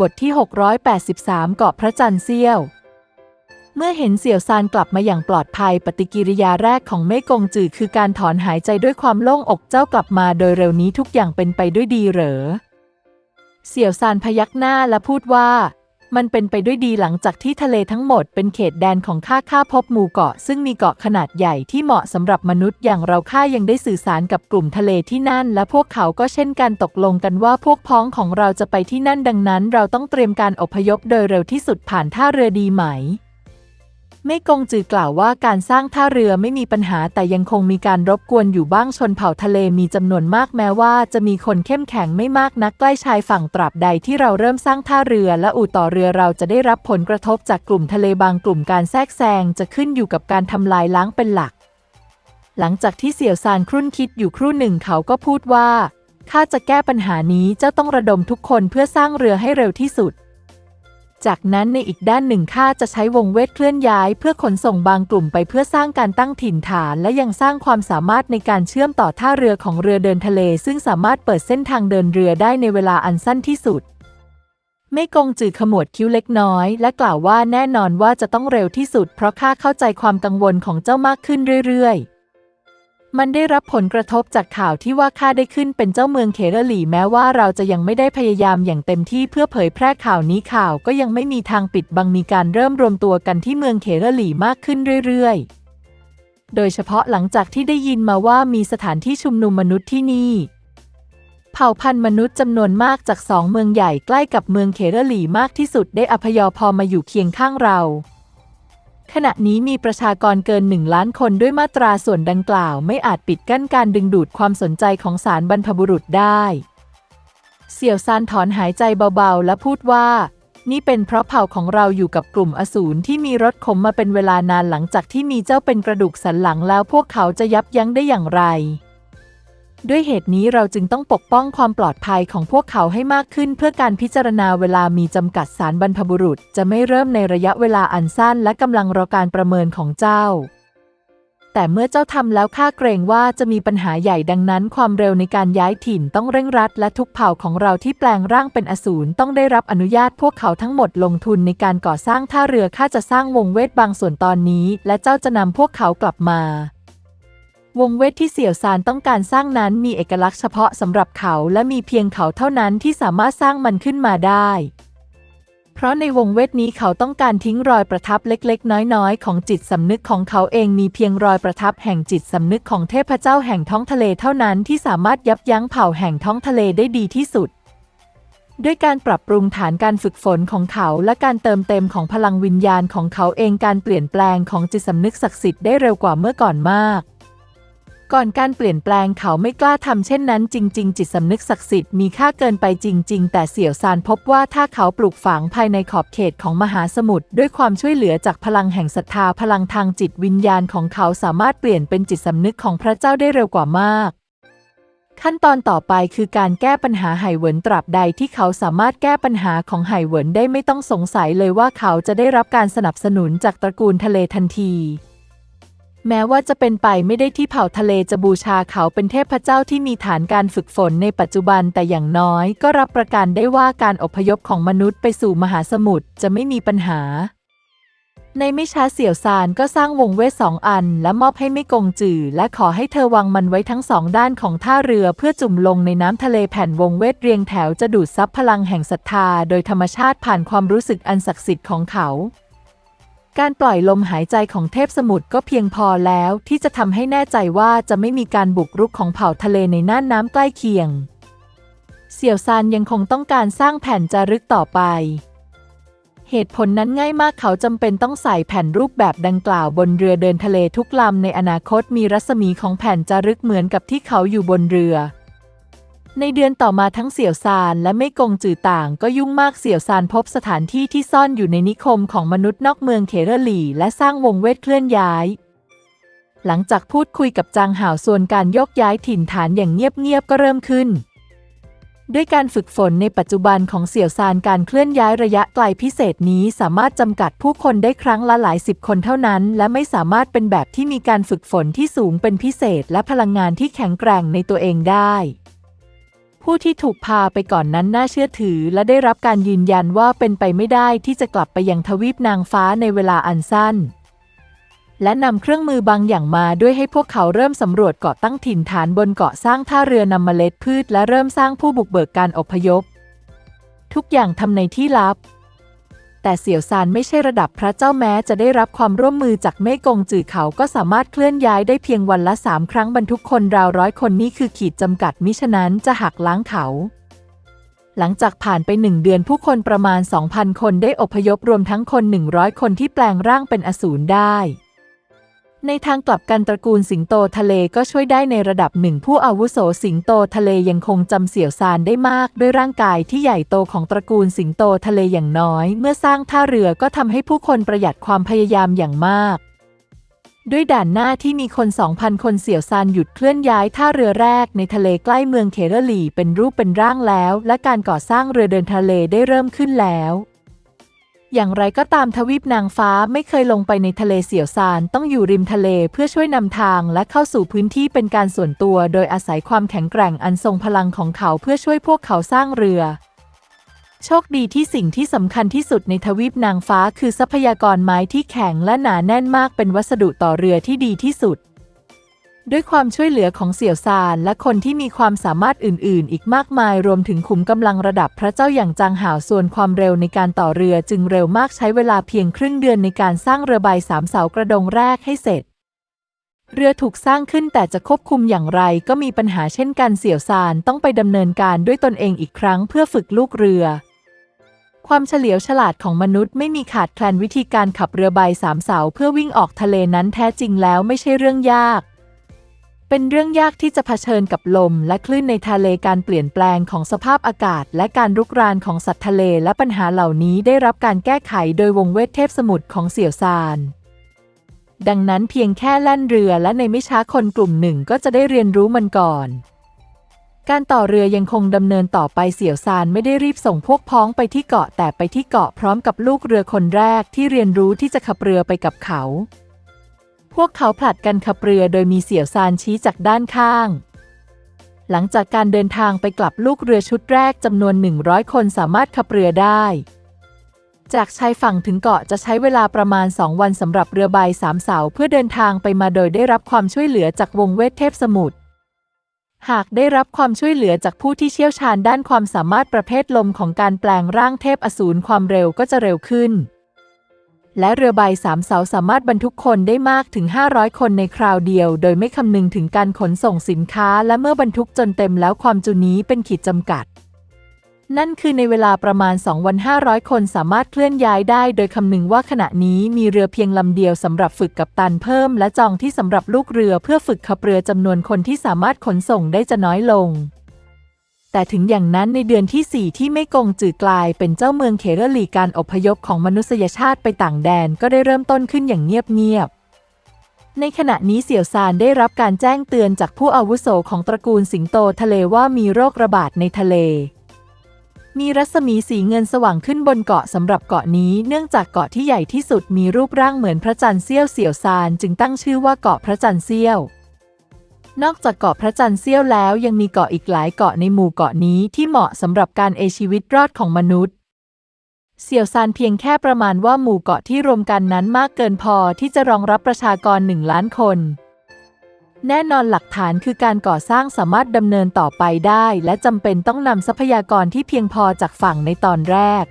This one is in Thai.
บทที่ 683 เกาะพระจันทร์เสี้ยว เมื่อเห็นเสี่ยวซานกลับมาอย่างปลอดภัยปฏิกิริยาแรกของเม่กงจือคือการถอนหายใจด้วยความโล่งอกเจ้ากลับมาโดยเร็วนี้ทุกอย่างเป็นไปด้วยดีเหรอ เสี่ยวซานพยักหน้าและพูดว่า มันเป็นไปด้วยดีหลังจากที่ทะเลทั้งหมดเป็นเขตแดนของข้าข้าพบหมู่เกาะ ซึ่งมีเกาะขนาดใหญ่ที่เหมาะสำหรับมนุษย์อย่างเราข้ายังได้สื่อสารกับกลุ่มทะเลที่นั่น และพวกเขาก็เช่นกันตกลงกันว่าพวกพ้องของเราจะไปที่นั่นดังนั้น เราต้องเตรียมการอพยพโดยเร็วที่สุดผ่านท่าเรือดีไหม เม่กงจือกล่าวว่าการสร้างท่าเรือไม่มีปัญหาแต่ยังคงมีการรบกวนอยู่บ้างชนเผ่าทะเลมีจำนวนมากแม้ว่า จะมีคนเข้มแข็งไม่มากนักใกล้ชายฝั่งตราบใดที่เราเริ่มสร้างท่าเรือและอู่ต่อเรือเราจะได้รับผลกระทบจากกลุ่มทะเลบางกลุ่มการแทรกแซงจะขึ้นอยู่กับการทำลายล้างเป็นหลัก หลังจากที่เสี่ยวซานครุ่นคิดอยู่ครู่หนึ่งเขาก็พูดว่าข้าจะแก้ปัญหานี้เจ้าต้องระดมทุกคนเพื่อสร้างเรือให้เร็วที่สุด จากนั้นในอีกด้านหนึ่งข้าจะใช้วงเวทเคลื่อนย้ายเพื่อขนส่งบางกลุ่มไปเพื่อสร้างการตั้งถิ่นฐานและยังสร้างความสามารถในการเชื่อมต่อท่าเรือของเรือเดินทะเล ซึ่งสามารถเปิดเส้นทางเดินเรือได้ในเวลาอันสั้นที่สุดไม่กงจือขมวดคิ้วเล็กน้อย และกล่าวว่าแน่นอนว่าจะต้องเร็วที่สุด เพราะข้าเข้าใจความกังวลของเจ้ามากขึ้นเรื่อยๆ มันได้รับผลกระทบจากข่าวที่ว่าข้าได้ขึ้นเป็นเจ้าเมืองเคเรหลีแม้ว่าเราจะยังไม่ได้พยายามอย่างเต็มที่เพื่อเผยแพร่ข่าวนี้ข่าวก็ยังไม่มีทางปิดบังมีการเริ่มรวมตัวกันที่เมืองเคเรหลีมากขึ้นเรื่อยๆ โดยเฉพาะหลังจากที่ได้ยินมาว่ามีสถานที่ชุมนุมมนุษย์ที่นี่เผ่าพันธุ์มนุษย์จำนวนมากจากสองเมืองใหญ่ใกล้กับเมืองเคเรหลีมากที่สุดได้อพยพอมาอยู่เคียงข้างเรา ขณะนี้มีประชากรเกินหนึ่งล้านคนด้วยมาตราส่วนดังกล่าว ไม่อาจปิดกั้นการดึงดูดความสนใจของสารบรรพบุรุษได้ เสี่ยวซานถอนหายใจเบาๆ และพูดว่า นี่เป็นเพราะเผ่าของเราอยู่กับกลุ่มอสูรที่มีรสขมมาเป็นเวลานานหลังจากที่มีเจ้าเป็นกระดูกสันหลังแล้วพวกเขาจะยับยั้งได้อย่างไร ด้วยเหตุนี้เราจึงต้องปกป้องความปลอดภัยของพวกเขาให้มากขึ้น เพื่อการพิจารณาเวลามีจำกัดสารบรรพบุรุษ จะไม่เริ่มในระยะเวลาอันสั้นและกำลังรอการประเมินของเจ้า แต่เมื่อเจ้าทำแล้วข้าเกรงว่าจะมีปัญหาใหญ่ดังนั้น ความเร็วในการย้ายถิ่นต้องเร่งรัด และทุกเผ่าของเราที่แปลงร่างเป็นอสูรต้องได้รับอนุญาตพวกเขาทั้งหมดลงทุนในการก่อสร้างท่าเรือข้าจะสร้างวงเวทบางส่วนตอนนี้ และเจ้าจะนำพวกเขากลับมา วงเวทที่เสี่ยวซานต้องการสร้างนั้นมีเอกลักษณ์เฉพาะสำหรับเขาและมีเพียงเขาเท่านั้นที่สามารถสร้างมันขึ้นมาได้ เพราะในวงเวทนี้เขาต้องการทิ้งรอยประทับเล็กๆ น้อยๆ ของจิตสำนึกของเขาเองมีเพียงรอยประทับแห่งจิตสำนึกของเทพเจ้าแห่งท้องทะเลเท่านั้นที่สามารถยับยั้งเผ่าแห่งท้องทะเลได้ดีที่สุดด้วยการปรับปรุงฐานการฝึกฝนของเขาและการเติมเต็มของพลังวิญญาณของเขาเองการเปลี่ยนแปลงของจิตสำนึกศักดิ์สิทธิ์ได้เร็วกว่าเมื่อก่อนมาก ก่อนการเปลี่ยนแปลงเขาไม่กล้าทำเช่นนั้นจริง ๆ จิตสำนึกศักดิ์สิทธิ์มีค่าเกินไปจริง ๆ แต่เสี่ยวซานพบว่าถ้าเขาปลูกฝังภายในขอบเขตของมหาสมุทรด้วยความช่วยเหลือจากพลังแห่งศรัทธาพลังทางจิตวิญญาณของเขาสามารถเปลี่ยนเป็นจิตสำนึกของพระเจ้าได้เร็วกว่ามาก ขั้นตอนต่อไปคือการแก้ปัญหาไหเหวินตราบใดที่เขาสามารถแก้ปัญหาของไหเหวินได้ไม่ต้องสงสัยเลยว่าเขาจะได้รับการสนับสนุนจากตระกูลทะเลทันที แม้ว่าจะเป็นไปไม่ได้ที่เผ่าทะเลจะบูชาเขาเป็นเทพเจ้าที่มีฐานการฝึกฝนในปัจจุบันแต่อย่างน้อยก็รับประกันได้ว่าการอพยพของมนุษย์ไปสู่มหาสมุทรจะไม่มีปัญหา ในไม่ช้าเสี่ยวซานก็สร้างวงเวทสองอัน และมอบให้ไม่กงจือและขอให้เธอวางมันไว้ทั้งสองด้านของท่าเรือเพื่อจุ่มลงในน้ำทะเลแผ่นวงเวทเรียงแถวจะดูดซับพลังแห่งศรัทธา โดยธรรมชาติผ่านความรู้สึกอันศักดิ์สิทธิ์ของเขา การปล่อยลมหายใจของเทพสมุทรก็เพียงพอแล้วที่จะทำให้แน่ใจว่าจะไม่มีการบุกรุกของเผ่าทะเลในน่านน้ำใกล้เคียง เสี่ยวซานยังคงต้องการสร้างแผ่นจารึกต่อไปเหตุผลนั้นง่ายมากเขาจำเป็นต้องใส่แผ่นรูปแบบดังกล่าวบนเรือเดินทะเลทุกลำในอนาคตมีรัศมีของแผ่นจารึกเหมือนกับที่เขาอยู่บนเรือ ในเดือนต่อมาทั้งเสี่ยวซานและไม่กงจือต่างก็ยุ่งมากเสี่ยวซานพบสถานที่ที่ซ่อนอยู่ในนิคมของมนุษย์นอกเมืองเคเรลีและสร้างวงเวทเคลื่อนย้าย หลังจากพูดคุยกับจางห่าวส่วนการยกย้ายถิ่นฐานอย่างเงียบๆก็เริ่มขึ้น ด้วยการฝึกฝนในปัจจุบันของเสี่ยวซานการเคลื่อนย้ายระยะไกลพิเศษนี้สามารถจำกัดผู้คนได้ครั้งละหลายสิบคนเท่านั้น และไม่สามารถเป็นแบบที่มีการฝึกฝนที่สูงเป็นพิเศษ และพลังงานที่แข็งแกร่งในตัวเองได้ ผู้ที่ถูกพาไปก่อนนั้นน่าเชื่อถือ และได้รับการยืนยันว่าเป็นไปไม่ได้ที่จะกลับไปยังทวีปนางฟ้าในเวลาอันสั้น และนำเครื่องมือบางอย่างมาด้วยให้พวกเขาเริ่มสำรวจเกาะตั้งถิ่นฐานบนเกาะสร้างท่าเรือนำเมล็ดพืช และเริ่มสร้างผู้บุกเบิกการอพยพ ทุกอย่างทำในที่ลับ แต่เสี่ยวซานไม่ใช่ระดับพระเจ้าแม้จะได้รับความร่วมมือจากเม่กงจือเขาก็สามารถเคลื่อนย้ายได้เพียงวันละสามครั้งบรรทุกคนราวร้อยคนนี่คือขีดจำกัดมิฉะนั้นจะหักล้างเขาหลังจากผ่านไปหนึ่งเดือนผู้คนประมาณ 2,000 คนได้อพยพรวมทั้งคน 100 คนที่แปลงร่างเป็นอสูรได้ ในทางกลับกันตระกูลสิงโตทะเลก็ช่วยได้ในระดับหนึ่งผู้อาวุโสสิงโตทะเลยังคงจำเสี่ยวซานได้มาก ด้วยร่างกายที่ใหญ่โตของตระกูลสิงโตทะเลอย่างน้อย เมื่อสร้างท่าเรือก็ทำให้ผู้คนประหยัดความพยายามอย่างมาก ด้วยด่านหน้าที่มีคน 2,000 คนเสี่ยวซานหยุดเคลื่อนย้ายท่าเรือแรกในทะเลใกล้เมืองเคเรลีเป็นรูปเป็นร่างแล้ว และการก่อสร้างเรือเดินทะเลได้เริ่มขึ้นแล้ว อย่างไรก็ตามทวีปนางฟ้าไม่เคยลงไปในทะเลเสี่ยวซานต้องอยู่ริมทะเลเพื่อช่วยนำทางและเข้าสู่พื้นที่เป็นการส่วนตัว โดยอาศัยความแข็งแกร่งอันทรงพลังของเขาเพื่อช่วยพวกเขาสร้างเรือ โชคดีที่สิ่งที่สำคัญที่สุดในทวีปนางฟ้าคือทรัพยากรไม้ที่แข็งและหนาแน่นมากเป็นวัสดุต่อเรือที่ดีที่สุด ด้วยความช่วยเหลือของเสี่ยวซานและคนที่มีความสามารถอื่น ๆ อีกมากมาย รวมถึงขุมกำลังระดับพระเจ้าอย่างจางหาวส่วนความเร็วในการต่อเรือจึงเร็วมากใช้เวลาเพียงครึ่งเดือนในการสร้างเรือใบสามเสากระดงแรกให้เสร็จ เรือถูกสร้างขึ้นแต่จะควบคุมอย่างไรก็มีปัญหาเช่นกันเสี่ยวซานต้องไปดำเนินการด้วยตนเองอีกครั้งเพื่อฝึกลูกเรือความเฉลียวฉลาดของมนุษย์ไม่มีขาดแคลนวิธีการขับเรือใบสามเสาเพื่อวิ่งออกทะเลนั้นแท้จริงแล้วไม่ใช่เรื่องยาก เป็นเรื่องยากที่จะเผชิญกับลมและคลื่นในทะเลการเปลี่ยนแปลงของสภาพอากาศ และการรุกรานของสัตว์ทะเลและปัญหาเหล่านี้ได้รับการแก้ไขโดยวงเวทเทพสมุทรของเสี่ยวซาน ดังนั้นเพียงแค่แล่นเรือและในไม่ช้าคนกลุ่มหนึ่งก็จะได้เรียนรู้มันก่อน การต่อเรือยังคงดำเนินต่อไปเสี่ยวซานไม่ได้รีบส่งพวกพ้องไปที่เกาะแต่ไปที่เกาะพร้อมกับลูกเรือคนแรกที่เรียนรู้ที่จะขับเรือไปกับเขา พวกเขาผลัดกันขับเรือโดยมีเสี่ยวซานชี้จากด้านข้าง หลังจากการเดินทางไปกลับลูกเรือชุดแรกจำนวน 100 คนสามารถขับเรือได้ จากชายฝั่งถึงเกาะจะใช้เวลาประมาณ 2 วันสำหรับเรือใบสามเสาเพื่อเดินทางไปมาโดยได้รับความช่วยเหลือจากวงเวทเทพสมุทรหากได้รับความช่วยเหลือจากผู้ที่เชี่ยวชาญด้านความสามารถประเภทลมของการแปลงร่างเทพอสูรความเร็วก็จะเร็วขึ้น และเรือใบสามเสาสามารถบรรทุกคนได้มากถึง 500 คนในคราวเดียว โดยไม่คำนึงถึงการขนส่งสินค้า และเมื่อบรรทุกจนเต็มแล้วความจุนี้เป็นขีดจำกัด นั่นคือในเวลาประมาณ 2 วัน 500 คนสามารถเคลื่อนย้ายได้ โดยคำนึงว่าขณะนี้มีเรือเพียงลำเดียวสำหรับฝึกกับตันเพิ่ม และจองที่สำหรับลูกเรือเพื่อฝึกขับเรือจำนวนคนที่สามารถขนส่งได้จะน้อยลง แต่ถึงอย่างนั้นในเดือนที่ 4 ที่ไม่กงจือกลายเป็นเจ้าเมืองเคเรลีการอพยพของมนุษยชาติไปต่างแดนก็ได้เริ่มต้นขึ้นอย่างเงียบๆในขณะนี้เสี่ยวซานได้รับการแจ้งเตือนจากผู้อาวุโสของตระกูลสิงโตทะเลว่ามีโรคระบาดในทะเล มีรัศมีสีเงินสว่างขึ้นบนเกาะสำหรับเกาะนี้เนื่องจากเกาะที่ใหญ่ที่สุดมีรูปร่างเหมือนพระจันทร์เสี้ยวเสี่ยวซานจึงตั้งชื่อว่าเกาะพระจันทร์เสี้ยว นอกจากเกาะพระจันทร์เสี้ยวแล้วยังมีเกาะอีกหลายเกาะในหมู่เกาะนี้ที่เหมาะสำหรับการเอชีวิตรอดของมนุษย์ เสี่ยวซานเพียงแค่ประมาณว่าหมู่เกาะที่รวมกันนั้นมากเกินพอที่จะรองรับประชากรหนึ่งล้านคน แน่นอนหลักฐานคือการก่อสร้างสามารถดำเนินต่อไปได้ และจำเป็นต้องนำทรัพยากรที่เพียงพอจากฝั่งในตอนแรก